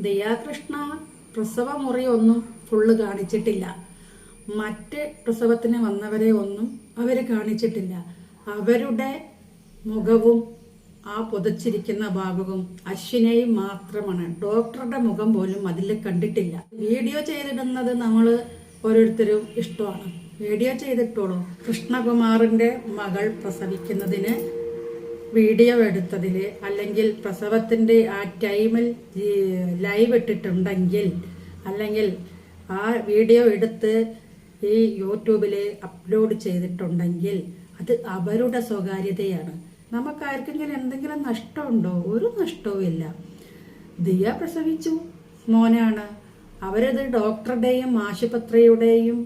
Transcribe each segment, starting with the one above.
ദയാകൃഷ്ണ പ്രസവ മുറി ഒന്നും ഫുള്ള് കാണിച്ചിട്ടില്ല. മറ്റ് പ്രസവത്തിന് വന്നവരെ ഒന്നും അവർ കാണിച്ചിട്ടില്ല. അവരുടെ മുഖവും ആ പുതച്ചിരിക്കുന്ന ഭാഗവും അശ്വിനെയും മാത്രമാണ്. ഡോക്ടറുടെ മുഖം പോലും അതിൽ കണ്ടിട്ടില്ല. വീഡിയോ ചെയ്തിടുന്നത് നമ്മൾ ഓരോരുത്തരും ഇഷ്ടമാണ്. വീഡിയോ ചെയ്തിട്ടോളൂ. കൃഷ്ണകുമാറിന്റെ മകൾ പ്രസവിക്കുന്നതിന് വീഡിയോ എടുത്തതിൽ അല്ലെങ്കിൽ പ്രസവത്തിന്റെ ആ ടൈമിൽ ലൈവ് ഇട്ടിട്ടുണ്ടെങ്കിൽ അല്ലെങ്കിൽ ആ വീഡിയോ എടുത്ത് ഈ യൂട്യൂബിൽ അപ്ലോഡ് ചെയ്തിട്ടുണ്ടെങ്കിൽ അത് അവരുടെ സ്വകാര്യതയാണ്. നമുക്ക് ആർക്കെങ്കിലും എന്തെങ്കിലും നഷ്ടമുണ്ടോ? ഒരു നഷ്ടവും ഇല്ല. ദിയ പ്രസവിച്ചു. മോനാണ്. അവരത് ഡോക്ടറുടെയും ആശുപത്രിയുടെയും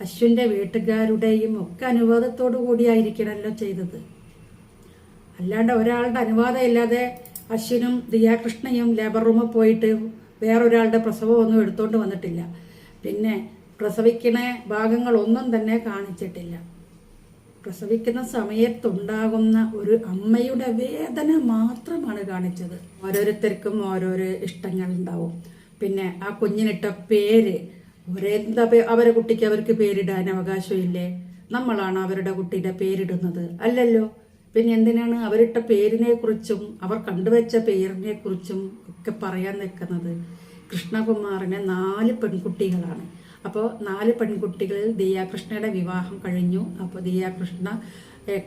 അശ്വിന്റെ വീട്ടുകാരുടെയും ഒക്കെ അനുവാദത്തോടു കൂടിയായിരിക്കണമല്ലോ ചെയ്തത്. അല്ലാണ്ട് ഒരാളുടെ അനുവാദം ഇല്ലാതെ അശ്വിനും ദിയാകൃഷ്ണയും ലേബർ റൂമിൽ പോയിട്ട് വേറൊരാളുടെ പ്രസവം ഒന്നും എടുത്തോണ്ട് വന്നിട്ടില്ല. പിന്നെ പ്രസവിക്കണ ഭാഗങ്ങളൊന്നും തന്നെ കാണിച്ചിട്ടില്ല. പ്രസവിക്കുന്ന സമയത്തുണ്ടാകുന്ന ഒരു അമ്മയുടെ വേദന മാത്രമാണ് കാണിച്ചത്. ഓരോരുത്തർക്കും ഓരോരോ ഇഷ്ടങ്ങൾ ഉണ്ടാവും. പിന്നെ ആ കുഞ്ഞിനിട്ട പേര് ഒരെന്താ അവരെ കുട്ടിക്ക് അവർക്ക് പേരിടാൻ അവകാശമില്ലേ? നമ്മളാണ് അവരുടെ കുട്ടിയുടെ പേരിടുന്നത്. അല്ലല്ലോ? പിന്നെ എന്തിനാണ് അവരിട്ട പേരിനെ കുറിച്ചും അവർ കണ്ടുവച്ച പേരിനെ കുറിച്ചും ഒക്കെ പറയാൻ നിൽക്കുന്നത്? കൃഷ്ണകുമാറിന് നാല് പെൺകുട്ടികളാണ്. അപ്പോൾ നാല് പെൺകുട്ടികളിൽ ദിയാകൃഷ്ണയുടെ വിവാഹം കഴിഞ്ഞു. അപ്പോൾ ദിയാകൃഷ്ണ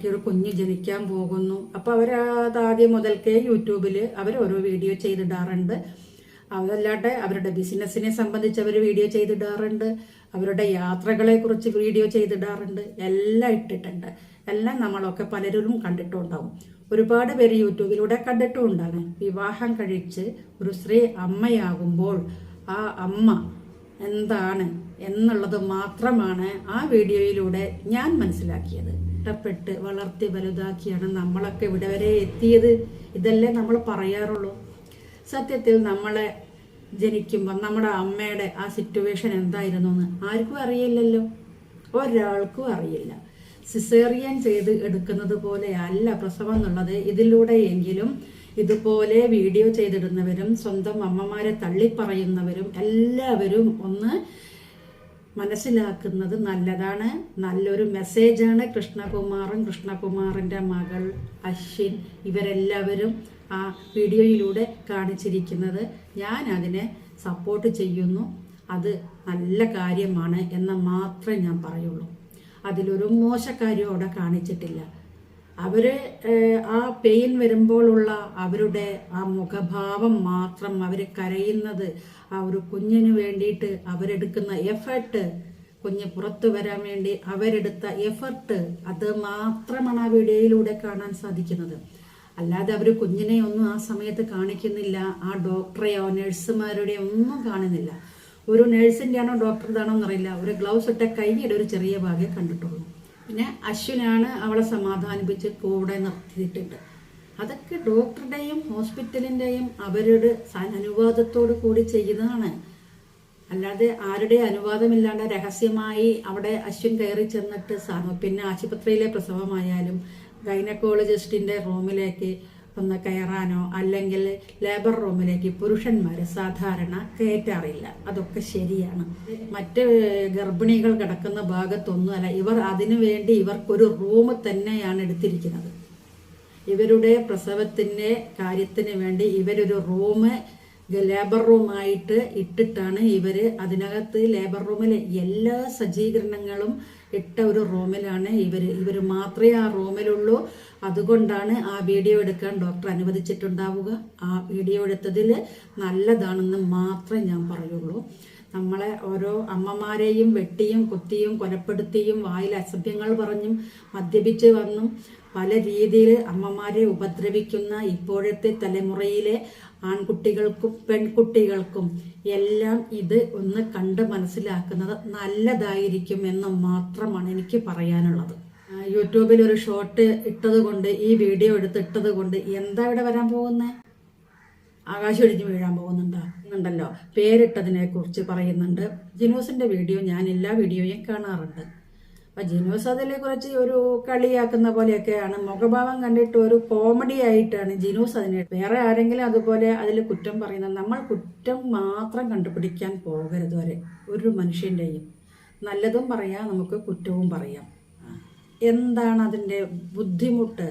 ഒരു കുഞ്ഞ് ജനിക്കാൻ പോകുന്നു. അപ്പോൾ അവർ ആദ്യം മുതൽക്കേ യൂട്യൂബിൽ അവർ ഓരോ വീഡിയോ ചെയ്തിടാറുണ്ട്. അതല്ലാണ്ട് അവരുടെ ബിസിനസ്സിനെ സംബന്ധിച്ച് അവർ വീഡിയോ ചെയ്തിടാറുണ്ട്. അവരുടെ യാത്രകളെ കുറിച്ച് വീഡിയോ ചെയ്തിടാറുണ്ട്. എല്ലാം ഇട്ടിട്ടുണ്ട്. എല്ലാം നമ്മളൊക്കെ പലരും കണ്ടിട്ടുണ്ടാവും. ഒരുപാട് പേര് യൂട്യൂബിലൂടെ കണ്ടിട്ടുമുണ്ടാണ്. വിവാഹം കഴിച്ച് ഒരു സ്ത്രീ അമ്മയാകുമ്പോൾ ആ അമ്മ എന്താണ് എന്നുള്ളത് മാത്രമാണ് ആ വീഡിയോയിലൂടെ ഞാൻ മനസ്സിലാക്കിയത്. ഇഷ്ടപ്പെട്ട് വളർത്തി വലുതാക്കിയാണ് നമ്മളൊക്കെ ഇവിടെ വരെ എത്തിയത്. ഇതല്ലേ നമ്മൾ പറയാറുള്ളൂ. സത്യത്തിൽ നമ്മളെ ജനിക്കുമ്പോൾ നമ്മുടെ അമ്മയുടെ ആ സിറ്റുവേഷൻ എന്തായിരുന്നു എന്ന് ആർക്കും അറിയില്ലല്ലോ. ഒരാൾക്കും അറിയില്ല. സിസേറിയൻ ചെയ്ത് എടുക്കുന്നത് പോലെ അല്ല പ്രസവം എന്നുള്ളത്. ഇതിലൂടെയെങ്കിലും ഇതുപോലെ വീഡിയോ ചെയ്തിടുന്നവരും സ്വന്തം അമ്മമാരെ തള്ളിപ്പറയുന്നവരും എല്ലാവരും ഒന്ന് മനസ്സിലാക്കുന്നത് നല്ലതാണ്. നല്ലൊരു മെസ്സേജാണ് കൃഷ്ണകുമാറും കൃഷ്ണകുമാറിന്റെ മകൾ അശ്വിൻ ഇവരെല്ലാവരും ആ വീഡിയോയിലൂടെ കാണിച്ചിരിക്കുന്നത്. ഞാൻ അതിനെ സപ്പോർട്ട് ചെയ്യുന്നു. അത് നല്ല കാര്യമാണ് എന്ന് മാത്രമേ ഞാൻ പറയുള്ളൂ. അതിലൊരു മോശക്കാര്യം അവിടെ കാണിച്ചിട്ടില്ല. അവർ ആ പെയിൻ വരുമ്പോഴുള്ള അവരുടെ ആ മുഖഭാവം മാത്രം അവർ കരയുന്നത് ആ ഒരു കുഞ്ഞിന് വേണ്ടിയിട്ട് അവരെടുക്കുന്ന എഫർട്ട് കുഞ്ഞ് പുറത്തു വരാൻ വേണ്ടി അവരെടുത്ത എഫർട്ട് അത് മാത്രമാണ് ആ വീഡിയോയിലൂടെ കാണാൻ സാധിക്കുന്നത്. അല്ലാതെ അവർ കുഞ്ഞിനെ ഒന്നും ആ സമയത്ത് കാണിക്കുന്നില്ല ആ ഡോക്ടറെയോ നഴ്സുമാരുടെയോ ഒന്നും കാണുന്നില്ല. ഒരു നഴ്സിന്റെ ആണോ ഡോക്ടറുടെ ആണോ എന്നറിയില്ല ഒരു ഗ്ലൗസ് ഇട്ട കൈയുടെ ഒരു ചെറിയ ഭാഗം കണ്ടിട്ടുള്ളൂ. പിന്നെ അശ്വിനാണ് അവളെ സമാധാനിപ്പിച്ച് കൂടെ നിർത്തിയിട്ടുണ്ട്. അതൊക്കെ ഡോക്ടറുടെയും ഹോസ്പിറ്റലിന്റെയും അവരുടെ അനുവാദത്തോടു കൂടി ചെയ്യുന്നതാണ്. അല്ലാതെ ആരുടെ അനുവാദമില്ലാണ്ട് രഹസ്യമായി അവിടെ അശ്വിൻ കയറി ചെന്നിട്ട് പിന്നെ ആശുപത്രിയിലെ പ്രസവമായാലും ഗൈനക്കോളജിസ്റ്റിന്റെ റൂമിലേക്ക് ഒന്ന് കയറാനോ അല്ലെങ്കിൽ ലേബർ റൂമിലേക്ക് പുരുഷന്മാരെ സാധാരണ കയറ്റാറില്ല. അതൊക്കെ ശരിയാണ്. മറ്റ് ഗർഭിണികൾ കിടക്കുന്ന ഭാഗത്തൊന്നും അല്ല. ഇവർ അതിനു വേണ്ടി ഇവർക്കൊരു റൂം തന്നെയാണ് എടുത്തിരിക്കുന്നത്. ഇവരുടെ പ്രസവത്തിന്റെ കാര്യത്തിന് വേണ്ടി ഇവരൊരു റൂം ലേബർ റൂമായിട്ട് ഇട്ടിട്ടാണ് ഇവർ അതിനകത്ത് ലേബർ റൂമിലെ എല്ലാ സജ്ജീകരണങ്ങളും ഇട്ട ഒരു റൂമിലാണ് ഇവർ ഇവർ മാത്രമേ ആ റൂമിലുള്ളൂ അതുകൊണ്ടാണ് ആ വീഡിയോ എടുക്കാൻ ഡോക്ടർ അനുവദിച്ചിട്ടുണ്ടാവുക. ആ വീഡിയോ എടുത്തതിൽ നല്ലതാണെന്ന് മാത്രമേ ഞാൻ പറയുള്ളൂ. നമ്മളെ ഓരോ അമ്മമാരെയും വെട്ടിയും കുത്തിയും കൊലപ്പെടുത്തിയും വായിൽ അസഭ്യങ്ങൾ പറഞ്ഞും മദ്യപിച്ച് വന്നും പല രീതിയിൽ അമ്മമാരെ ഉപദ്രവിക്കുന്ന ഇപ്പോഴത്തെ തലമുറയിലെ ആൺകുട്ടികൾക്കും പെൺകുട്ടികൾക്കും എല്ലാം ഇത് ഒന്ന് കണ്ട് മനസ്സിലാക്കുന്നത് നല്ലതായിരിക്കും എന്ന് മാത്രമാണ് എനിക്ക് പറയാനുള്ളത്. യൂട്യൂബിൽ ഒരു ഷോർട്ട് ഇട്ടത് കൊണ്ട് ഈ വീഡിയോ എടുത്തിട്ടത് കൊണ്ട് എന്താ ഇവിടെ വരാൻ പോകുന്നത് ആകാശം ഒഴിഞ്ഞ് വീഴാൻ പോകുന്നുണ്ടോ? എന്നുണ്ടല്ലോ പേരിട്ടതിനെ കുറിച്ച് പറയുന്നുണ്ട്. ജിനോസിന്റെ വീഡിയോ ഞാൻ എല്ലാ വീഡിയോയും കാണാറുണ്ട്. അപ്പൊ ജിനോസ് അതിലെ കുറച്ച് ഒരു കളിയാക്കുന്ന പോലെയൊക്കെയാണ്. മുഖഭാവം കണ്ടിട്ട് ഒരു കോമഡി ആയിട്ടാണ് ജിനോസ് അതിനെ വേറെ ആരെങ്കിലും അതുപോലെ അതിൽ കുറ്റം പറയുന്നത് നമ്മൾ കുറ്റം മാത്രം കണ്ടുപിടിക്കാൻ പോകരുത് വരെ. ഒരു മനുഷ്യന്റെയും നല്ലതും പറയാം നമുക്ക് കുറ്റവും പറയാം. എന്താണ് അതിന്റെ ബുദ്ധിമുട്ട്?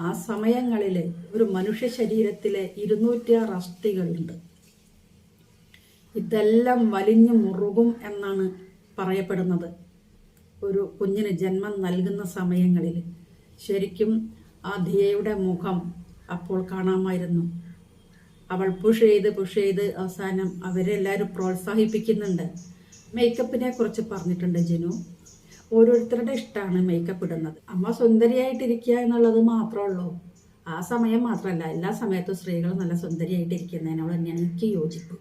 ആ സമയങ്ങളിൽ ഒരു മനുഷ്യ ശരീരത്തിലെ ഇരുന്നൂറ്റിയാറ് അസ്ഥികളുണ്ട്. ഇതെല്ലാം വലിഞ്ഞു മുറുകും എന്നാണ് പറയപ്പെടുന്നത്. ഒരു കുഞ്ഞിന് ജന്മം നൽകുന്ന സമയങ്ങളിൽ ശരിക്കും ആ ധിയയുടെ മുഖം അപ്പോൾ കാണാമായിരുന്നു. അവൾ പുഷ് ചെയ്ത് പുഷ് ചെയ്ത് അവസാനം അവരെല്ലാവരും പ്രോത്സാഹിപ്പിക്കുന്നുണ്ട്. മേക്കപ്പിനെ കുറിച്ച് പറഞ്ഞിട്ടുണ്ട് ജിനു. ഓരോരുത്തരുടെ ഇഷ്ടമാണ് മേക്കപ്പ് ഇടുന്നത്. അമ്മ സുന്ദരിയായിട്ടിരിക്കുക എന്നുള്ളത് മാത്രമേ ഉള്ളൂ ആ സമയം മാത്രമല്ല എല്ലാ സമയത്തും സ്ത്രീകൾ നല്ല സുന്ദരിയായിട്ടിരിക്കുന്നതിനോട് തന്നെയാണ് എനിക്ക് യോജിപ്പ്.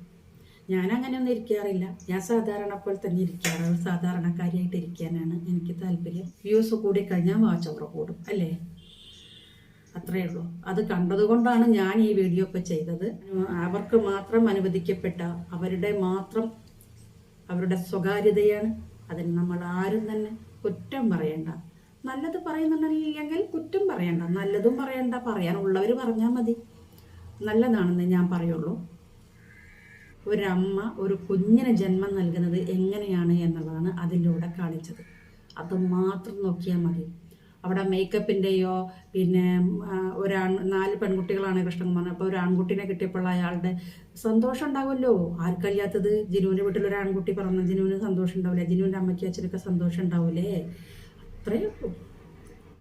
ഞാൻ അങ്ങനെയൊന്നും ഇരിക്കാറില്ല. ഞാൻ സാധാരണ പോലെ തന്നെ ഇരിക്കാറ്. സാധാരണക്കാരിയായിട്ടിരിക്കാനാണ് എനിക്ക് താല്പര്യം. വ്യൂസ് കൂടി കഴിഞ്ഞാൽ വാച്ച് ഓവർ കൂടും അല്ലേ? അത്രയേ ഉള്ളൂ. അത് കണ്ടതുകൊണ്ടാണ് ഞാൻ ഈ വീഡിയോ ഒക്കെ ചെയ്തത്. അവർക്ക് മാത്രം അനുവദിക്കപ്പെട്ട അവരുടെ മാത്രം അവരുടെ സ്വകാര്യതയാണ്. അതിന് നമ്മൾ ആരും തന്നെ കുറ്റം പറയണ്ട. നല്ലത് പറയുന്നുണ്ടെങ്കിൽ കുറ്റം പറയണ്ട. നല്ലതും പറയണ്ട. പറയാനുള്ളവർ പറഞ്ഞാൽ മതി. നല്ലതാണെന്ന് ഞാൻ പറയുള്ളൂ. ഒരമ്മ ഒരു കുഞ്ഞിന് ജന്മം നൽകുന്നത് എങ്ങനെയാണ് എന്നുള്ളതാണ് അതിലൂടെ കാണിച്ചത്. അത് മാത്രം നോക്കിയാൽ മതി. അവിടെ മേക്കപ്പിന്റെയോ പിന്നെ ഒരാൺ നാല് പെൺകുട്ടികളാണ് കൃഷ്ണകുമാർ അപ്പോൾ ഒരു ആൺകുട്ടീനെ കിട്ടിയപ്പോൾ അയാളുടെ സന്തോഷം ഉണ്ടാവുമല്ലോ. ആർക്കറിയാത്തത് ജിനുവിന്റെ വീട്ടിൽ ഒരു ആൺകുട്ടി പറഞ്ഞു ജിനുവിന് സന്തോഷം ഉണ്ടാവില്ല. ജിനുവിന്റെ അമ്മയ്ക്ക് അച്ഛനൊക്കെ സന്തോഷം ഉണ്ടാവില്ലേ അത്രയേ